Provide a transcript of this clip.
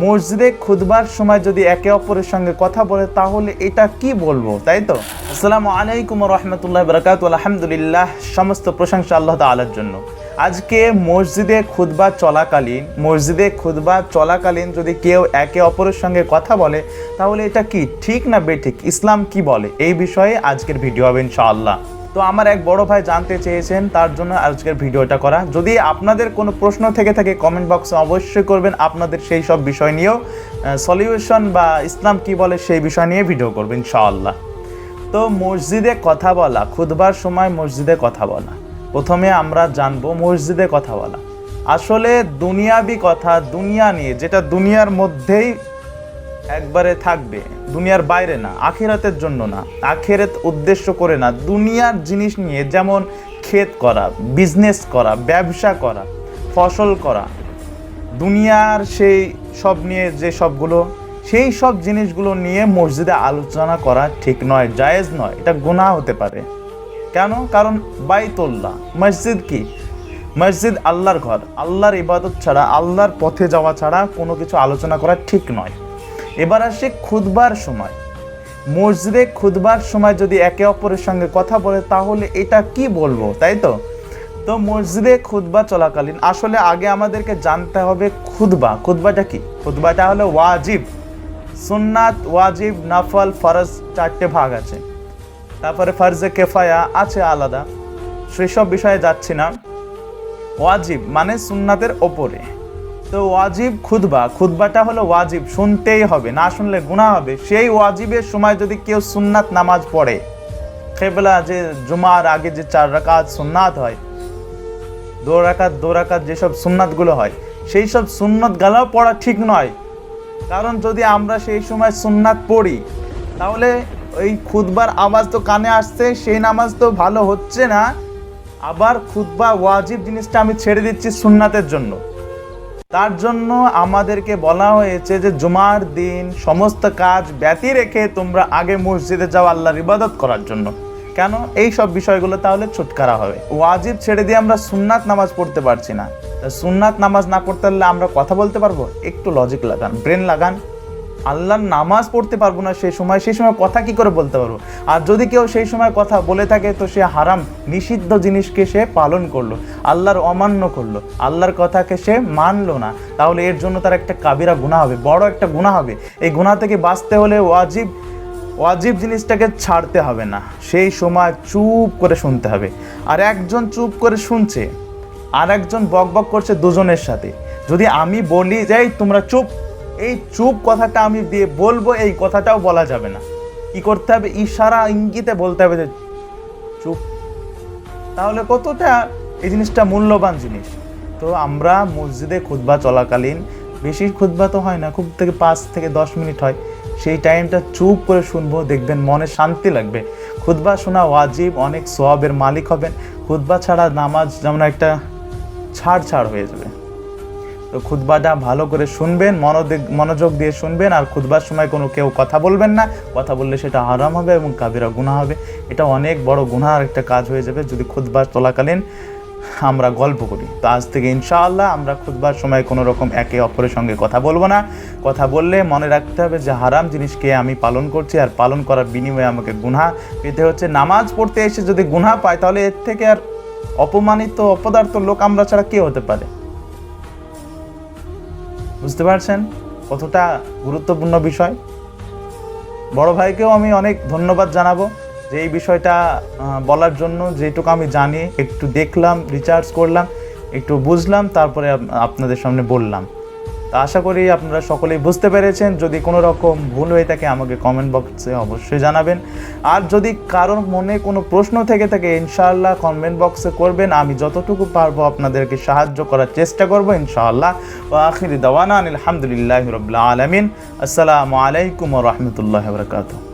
মসজিদে খুদবার সময় যদি একে অপরের সঙ্গে কথা বলে, তাহলে এটা কি বলব, তাই তো? আসসালামু আলাইকুম রহমতুল্লাহ বরকাত আলহামদুলিল্লাহ, সমস্ত প্রশংসা আল্লাহ তালার জন্য। আজকে মসজিদে খুদবা চলাকালীন, মসজিদে খুদবা চলাকালীন যদি কেউ একে অপরের সঙ্গে কথা বলে, তাহলে এটা কি, ঠিক না বেঠিক? ইসলাম কি বলে? এই বিষয়ে আজকের ভিডিও হবে ইনশাআল্লাহ। তো আমার এক বড় ভাই জানতে চেয়েছেন, তার জন্য আজকের ভিডিওটা করা। যদি আপনাদের কোনো প্রশ্ন থেকে থাকে কমেন্ট বক্সে অবশ্যই করবেন। আপনাদের সেই সব বিষয় নিয়েও সলিউশন বা ইসলাম কি বলে সেই বিষয় নিয়ে ভিডিও করবেন ইনশাআল্লাহ। তো মসজিদে কথা বলা খুদবার সময় মসজিদে কথা বলা। প্রথমে আমরা জানব মসজিদে কথা বলা। আসলে দুনিয়াবি কথা, দুনিয়া নিয়ে, যেটা দুনিয়ার মধ্যেই একবারে থাকবে। দুনিয়ার বাইরে না, আখিরাতের জন্য না। আখেরাত উদ্দেশ্য করে না, দুনিয়ার জিনিস নিয়ে যেমন ক্ষেত করা বিজনেস করা, ব্যবসা করা, ফসল করা, দুনিয়ার সেই সব নিয়ে যে সবগুলো, সেই সব জিনিসগুলো নিয়ে মসজিদে আলোচনা করা ঠিক নয়, জায়েজ নয়। এটা গুনাহ হতে পারে। কেন? কারণ বাইতুল্লাহ, মসজিদ কি? মসজিদ আল্লাহর ঘর। আল্লাহর ইবাদত ছাড়া, আল্লাহর পথে যাওয়া ছাড়া কোনো কিছু আলোচনা করা ঠিক নয়। এবার আসে খুদবার সময়। মসজিদে খুদবার সময় যদি একে অপরের সঙ্গে কথা বলে, তাহলে এটা কি বলব, তাই তো? তো মসজিদে খুদবা চলাকালীন, আসলে আগে আমাদেরকে জানতে হবে খুদবা খুদবাটা কি? খুদবাটা হলো ওয়াজিব। সুন্নাত, ওয়াজিব, নাফল, ফরজ চারটে ভাগ আছে। তারপরে ফরজে কেফায়া আছে আলাদা। সেসব বিষয়ে যাচ্ছি না। ওয়াজিব মানে সুন্নাতের ওপরে। তো ওয়াজিব খুদবা খুদবাটা হলো ওয়াজিব, শুনতেই হবে, না শুনলে গুনাহ হবে। সেই ওয়াজিবের সময় যদি কেউ সুন্নাত নামাজ পড়ে খেবলা যে জুমার আগে যে চার রাকাত সুন্নাত হয়, দো রাকাত দো রাকাত যেসব সুন্নাতগুলো হয়, সেই সব সুন্নত গালাও পড়া ঠিক নয়। কারণ যদি আমরা সেই সময় সুন্নাত পড়ি, তাহলে ওই খুদবার আওয়াজ তো কানে আসছে, সেই নামাজ তো ভালো হচ্ছে না। আবার খুদবা ওয়াজিব জিনিসটা আমি ছেড়ে দিচ্ছি সুন্নাতের জন্য। তার জন্য আমাদেরকে বলা হয়েছে যে জুমার দিন সমস্ত কাজ ব্যতি রেখে তোমরা আগে মসজিদে যাও আল্লাহর ইবাদত করার জন্য। কেন? এই সব বিষয়গুলো তাহলে ছুটকারা হবে। ওয়াজিব ছেড়ে দিয়ে আমরা সুন্নাত নামাজ পড়তে পারছি না। সুন্নাত নামাজ না পড়তে পারলে আমরা কথা বলতে পারব? একটু লজিক লাগান ব্রেন লাগান। আল্লাহর নামাজ পড়তে পারব না সেই সময় সেই সময় কথা কি করে বলতে পারব? আর যদি কেউ সেই সময় কথা বলে থাকে, তো সে হারাম, নিষিদ্ধ জিনিসকে সে পালন করল, আল্লাহর অমান্য করল, আল্লাহর কথাকে সে মানলো না। তাহলে এর জন্য তার একটা কাবিরা গুণা হবে, বড় একটা গুণা হবে। এই গুণা থেকে বাঁচতে হলে ওয়াজিব ওয়াজিব জিনিসটাকে ছাড়তে হবে না। সেই সময় চুপ করে শুনতে হবে। আর একজন চুপ করে শুনছে, আর একজন বক বক করছে দুজনের সাথে। যদি আমি বলি যাই তোমরা চুপ এই চুপ কথাটা আমি দিয়ে বলব, এই কথাটাও বলা যাবে না। কি করতে হবে? ইশারা ইঙ্গিতে বলতে হবে যে, চুপ। তাহলে কতটা এই জিনিসটা মূল্যবান জিনিস? তো আমরা মসজিদে খুতবা চলাকালীন, বেশি খুতবা তো হয় না, খুব থেকে পাঁচ থেকে দশ মিনিট হয়। সেই টাইমটা চুপ করে শুনব, দেখবেন মনে শান্তি লাগবে। খুতবা শোনা ওয়াজিব, অনেক সোয়াবের মালিক হবেন। খুতবা ছাড়া নামাজ যেমন একটা ছাড় ছাড় হয়ে যাবে। তো খুতবাটা ভালো করে শুনবেন মনোযোগ মনোযোগ দিয়ে শুনবেন আর খুতবার সময় কোনো কেউ কথা বলবেন না। কথা বললে সেটা আরাম হবে এবং কাবিরা গুণা হবে। এটা অনেক বড় গুনার একটা কাজ হয়ে যাবে যদি খুতবার চলাকালীন আমরা গল্প করি। তো আজ থেকে ইনশাআল্লাহ আমরা খুতবার সময় কোনো রকম একে অপরের সঙ্গে কথা বলব না। কথা বললে মনে রাখতে হবে যে হারাম জিনিসকে আমি পালন করছি আর পালন করার বিনিময়ে আমাকে গুনহা পেতে হচ্ছে। নামাজ পড়তে এসে যদি গুনহা পায় তাহলে এর থেকে আর অপমানিত, অপদার্থ লোক আমরা ছাড়া কে হতে পারে। বুঝতে পারছেন? কতটা গুরুত্বপূর্ণ বিষয়। বড় ভাইকেও আমি অনেক ধন্যবাদ জানাব যে এই বিষয়টা বলার জন্য। যেটুকু আমি জানি, একটু দেখলাম রিচার্জ করলাম, একটু বুঝলাম, তারপরে আপনাদের সামনে বললাম। তা আশা করি আপনারা সকলেই বুঝতে পেরেছেন। যদি কোনো রকম ভুল হয়ে থাকে, আমাকে কমেন্ট বক্সে অবশ্যই জানাবেন। আর যদি কারোর মনে কোনো প্রশ্ন থেকে থাকে, ইনশাআল্লাহ কমেন্ট বক্সে করবেন। আমি যতটুকু পারব আপনাদেরকে সাহায্য করার চেষ্টা করব, ইনশাআল্লাহ। ও আখিরি দাওয়ানা আলহামদুলিল্লাহ রবিল্লা আলমিন। আসসালামু আলাইকুম রহমতুল্লাহ বরকাতুহ।